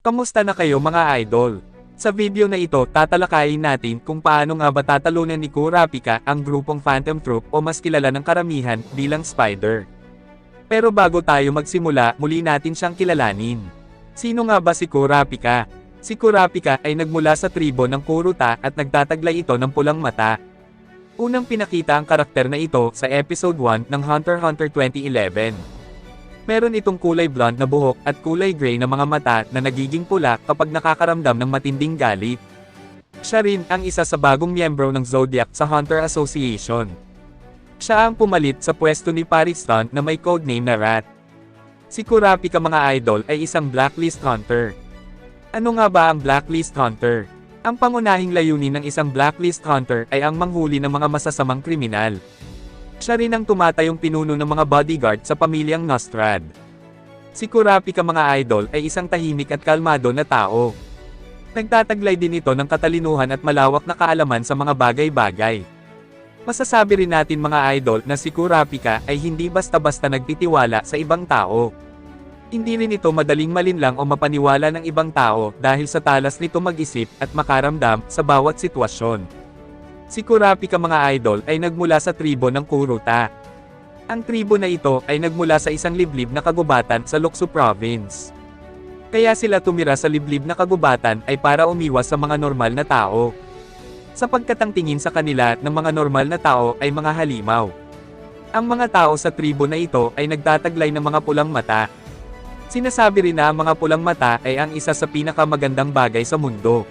Kamusta na kayo mga idol? Sa video na ito, tatalakayin natin kung paano nga ba tatalunan ni Kurapika ang grupong Phantom Troop o mas kilala ng karamihan bilang Spider. Pero bago tayo magsimula, muli natin siyang kilalanin. Sino nga ba si Kurapika? Si Kurapika ay nagmula sa tribo ng Kuruta at nagtataglay ito ng pulang mata. Unang pinakita ang karakter na ito sa episode 1 ng Hunter x Hunter 2011. Meron itong kulay blonde na buhok at kulay gray na mga mata na nagiging pula kapag nakakaramdam ng matinding galit. Siya rin ang isa sa bagong miyembro ng Zodiac sa Hunter Association. Siya ang pumalit sa pwesto ni Pariston na may codename na Rat. Si Kurapika mga idol ay isang blacklist hunter. Ano nga ba ang blacklist hunter? Ang pangunahing layunin ng isang blacklist hunter ay ang manghuli ng mga masasamang kriminal. Siya rin ang tumatayong pinuno ng mga bodyguard sa pamilyang Nostrad. Si Kurapika mga idol ay isang tahimik at kalmado na tao. Nagtataglay din ito ng katalinuhan at malawak na kaalaman sa mga bagay-bagay. Masasabi rin natin mga idol na si Kurapika ay hindi basta-basta nagtitiwala sa ibang tao. Hindi rin ito madaling malinlang o mapaniwala ng ibang tao dahil sa talas nito mag-isip at makaramdam sa bawat sitwasyon. Si Kurapika mga idol ay nagmula sa tribo ng Kuruta. Ang tribo na ito ay nagmula sa isang liblib na kagubatan sa Loksu Province. Kaya sila tumira sa liblib na kagubatan ay para umiwas sa mga normal na tao. Sapagkat ang tingin sa kanila ng mga normal na tao ay mga halimaw. Ang mga tao sa tribo na ito ay nagtataglay ng mga pulang mata. Sinasabi rin na ang mga pulang mata ay ang isa sa pinakamagandang bagay sa mundo.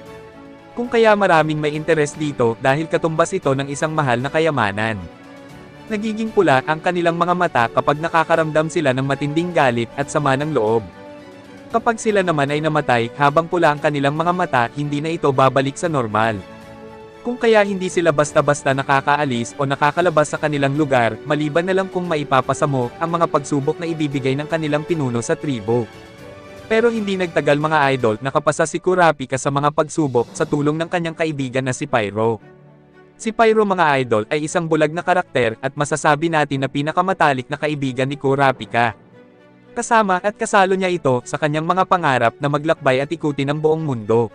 Kung kaya maraming may interes dito dahil katumbas ito ng isang mahal na kayamanan. Nagiging pula ang kanilang mga mata kapag nakakaramdam sila ng matinding galit at sama ng loob. Kapag sila naman ay namatay habang pula ang kanilang mga mata, hindi na ito babalik sa normal. Kung kaya hindi sila basta-basta nakakaalis o nakakalabas sa kanilang lugar, maliban na lang kung maipapasa mo ang mga pagsubok na ibibigay ng kanilang pinuno sa tribo. Pero hindi nagtagal mga idol nakapasa si Kurapika sa mga pagsubok sa tulong ng kanyang kaibigan na si Pyro. Si Pyro mga idol ay isang bulag na karakter at masasabi natin na pinakamatalik na kaibigan ni Kurapika. Kasama at kasalo niya ito sa kanyang mga pangarap na maglakbay at ikutin ang buong mundo.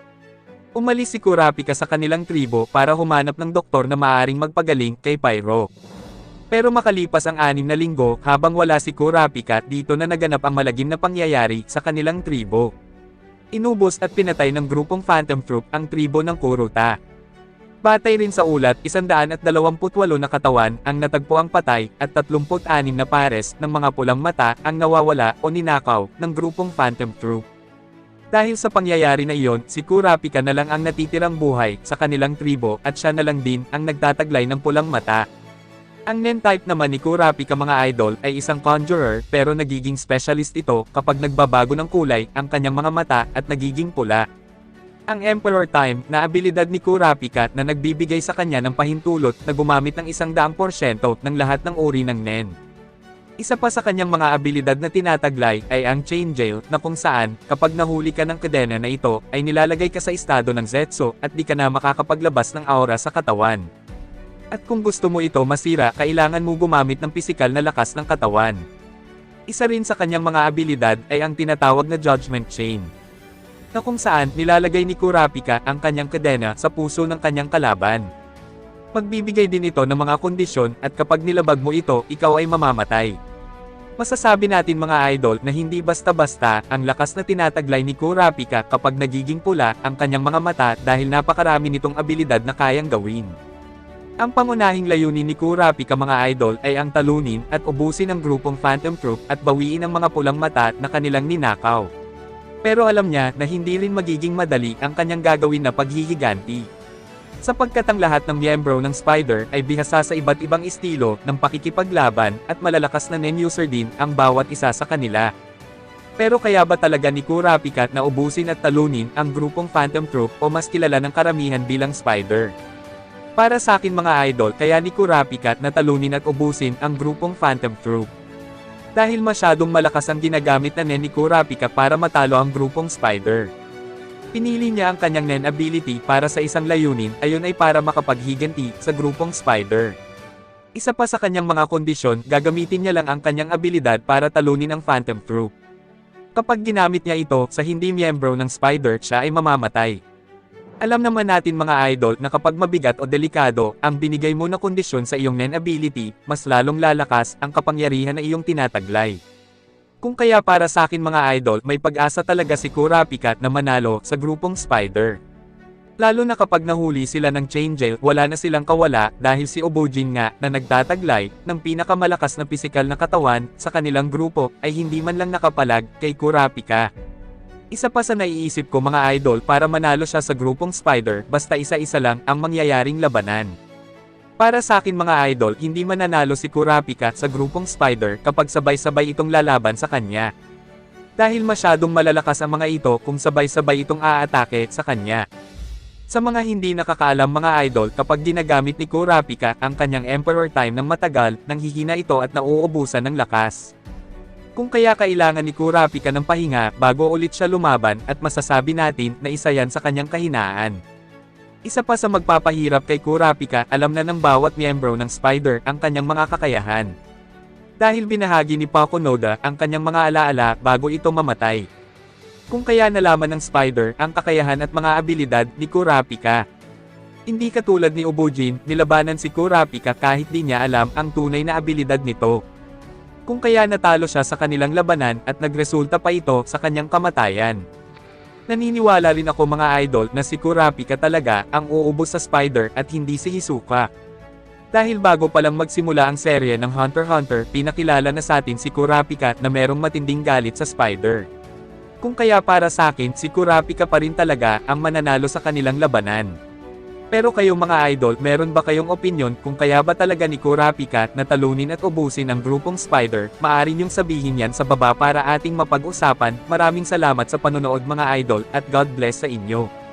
Umalis si Kurapika sa kanilang tribo para humanap ng doktor na maaring magpagaling kay Pyro. Pero makalipas ang anim na linggo habang wala si Kurapika dito na naganap ang malagim na pangyayari sa kanilang tribo. Inubos at pinatay ng grupong Phantom Troop ang tribo ng Kuruta. Batay rin sa ulat, 128 na katawan ang natagpo ang patay at 36 na pares ng mga pulang mata ang nawawala o ninakaw ng grupong Phantom Troop. Dahil sa pangyayari na iyon, si Kurapika na lang ang natitirang buhay sa kanilang tribo at siya na lang din ang nagtataglay ng pulang mata. Ang Nen-type naman ni Kurapika mga idol ay isang conjurer pero nagiging specialist ito kapag nagbabago ng kulay ang kanyang mga mata at nagiging pula. Ang Emperor Time na abilidad ni Kurapika na nagbibigay sa kanya ng pahintulot na gumamit ng isang daang porsyento ng lahat ng uri ng Nen. Isa pa sa kanyang mga abilidad na tinataglay ay ang Chain Jail na kung saan, kapag nahuli ka ng kadena na ito, ay nilalagay ka sa estado ng Zetsu at di ka na makakapaglabas ng aura sa katawan. At kung gusto mo ito masira, kailangan mo gumamit ng pisikal na lakas ng katawan. Isa rin sa kanyang mga abilidad ay ang tinatawag na Judgment Chain. Na kung saan nilalagay ni Kurapika ang kanyang kadena sa puso ng kanyang kalaban. Magbibigay din ito ng mga kondisyon at kapag nilabag mo ito, ikaw ay mamamatay. Masasabi natin mga idol na hindi basta-basta ang lakas na tinataglay ni Kurapika kapag nagiging pula ang kanyang mga mata dahil napakarami nitong abilidad na kayang gawin. Ang pangunahing layunin ni Kurapika mga idol ay ang talunin at ubusin ang grupong Phantom Troop at bawiin ang mga pulang mata na kanilang ninakaw. Pero alam niya na hindi rin magiging madali ang kanyang gagawin na paghihiganti sapagkat ang lahat ng miyembro ng Spider ay bihasa sa iba't ibang estilo ng pakikipaglaban at malalakas na nen-user din ang bawat isa sa kanila. Pero kaya ba talaga ni Kurapika na ubusin at talunin ang grupong Phantom Troop o mas kilala ng karamihan bilang Spider? Para sa akin mga idol kaya ni Kurapika na talunin at ubusin ang grupong Phantom Troop. Dahil masyadong malakas ang ginagamit na nen ni Kurapika para matalo ang grupong Spider. Pinili niya ang kanyang Nen ability para sa isang layunin, ayon ay para makapaghiganti sa grupong Spider. Isa pa sa kanyang mga kondisyon, gagamitin niya lang ang kanyang abilidad para talunin ang Phantom Troop. Kapag ginamit niya ito sa hindi miyembro ng spider, siya ay mamamatay. Alam naman natin mga idol na kapag mabigat o delikado ang binigay mo na kondisyon sa iyong ability, mas lalong lalakas ang kapangyarihan na iyong tinataglay. Kung kaya para sa akin mga idol, may pag-asa talaga si Kurapika na manalo sa grupong Spider. Lalo na kapag nahuli sila ng chain jail, wala na silang kawala dahil si Obojin nga na nagtataglay ng pinakamalakas na pisikal na katawan sa kanilang grupo ay hindi man lang nakapalag kay Kurapika. Isa pa sa naiisip ko mga idol para manalo siya sa grupong Spider basta isa-isa lang ang mangyayaring labanan. Para sa akin mga idol, hindi mananalo si Kurapika sa grupong Spider kapag sabay-sabay itong lalaban sa kanya. Dahil masyadong malalakas ang mga ito kung sabay-sabay itong aatake sa kanya. Sa mga hindi nakakaalam mga idol kapag ginagamit ni Kurapika ang kanyang Emperor Time ng matagal, nang hihina ito at nauubusan ng lakas. Kung kaya kailangan ni Kurapika ng pahinga bago ulit siya lumaban at masasabi natin na isa yan sa kanyang kahinaan. Isa pa sa magpapahirap kay Kurapika, alam na ng bawat miyembro ng Spider ang kanyang mga kakayahan. Dahil binahagi ni Paco Noda ang kanyang mga alaala bago ito mamatay. Kung kaya nalaman ng Spider ang kakayahan at mga abilidad ni Kurapika. Hindi katulad ni Ubujin, nilabanan si Kurapika kahit di niya alam ang tunay na abilidad nito. Kung kaya natalo siya sa kanilang labanan at nagresulta pa ito sa kanyang kamatayan. Naniniwala rin ako mga idol na si Kurapika talaga ang uubos sa Spider at hindi si Hisoka. Dahil bago pa lang magsimula ang serye ng Hunter x Hunter, pinakilala na sa atin si Kurapika na merong matinding galit sa Spider. Kung kaya para sa akin, si Kurapika pa rin talaga ang mananalo sa kanilang labanan. Pero kayong mga idol, meron ba kayong opinion kung kaya ba talaga ni Kurapika na talunin at ubusin ang grupong Spider? Maari niyong sabihin yan sa baba para ating mapag-usapan. Maraming salamat sa panonood mga idol at God bless sa inyo.